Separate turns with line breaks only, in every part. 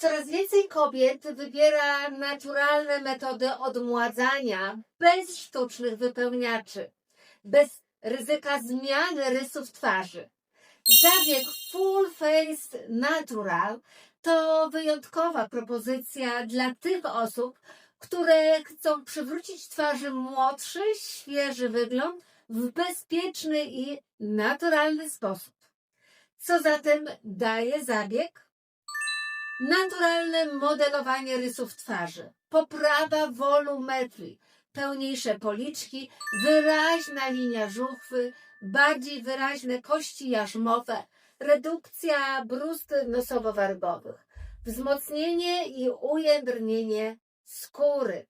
Coraz więcej kobiet wybiera naturalne metody odmładzania bez sztucznych wypełniaczy, bez ryzyka zmiany rysów twarzy. Zabieg Full Face Natural to wyjątkowa propozycja dla tych osób, które chcą przywrócić twarzy młodszy, świeży wygląd w bezpieczny i naturalny sposób. Co zatem daje zabieg? Naturalne modelowanie rysów twarzy, poprawa wolumetrii, pełniejsze policzki, wyraźna linia żuchwy, bardziej wyraźne kości jarzmowe, redukcja brust nosowo-wargowych, wzmocnienie i ujędrnienie skóry.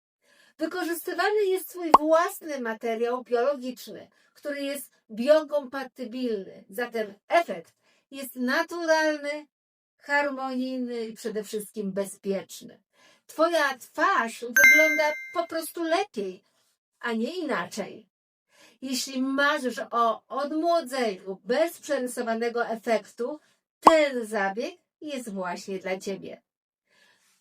Wykorzystywany jest swój własny materiał biologiczny, który jest biokompatybilny, zatem efekt jest naturalny, harmonijny i przede wszystkim bezpieczny. Twoja twarz wygląda po prostu lepiej, a nie inaczej. Jeśli marzysz o odmłodzeniu bez przerysowanego efektu, ten zabieg jest właśnie dla Ciebie.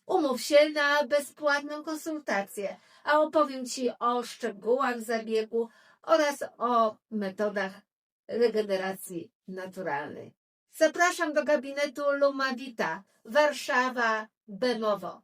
Umów się na bezpłatną konsultację, a opowiem Ci o szczegółach zabiegu oraz o metodach regeneracji naturalnej. Zapraszam do gabinetu Lumavita, Warszawa, Bemowo.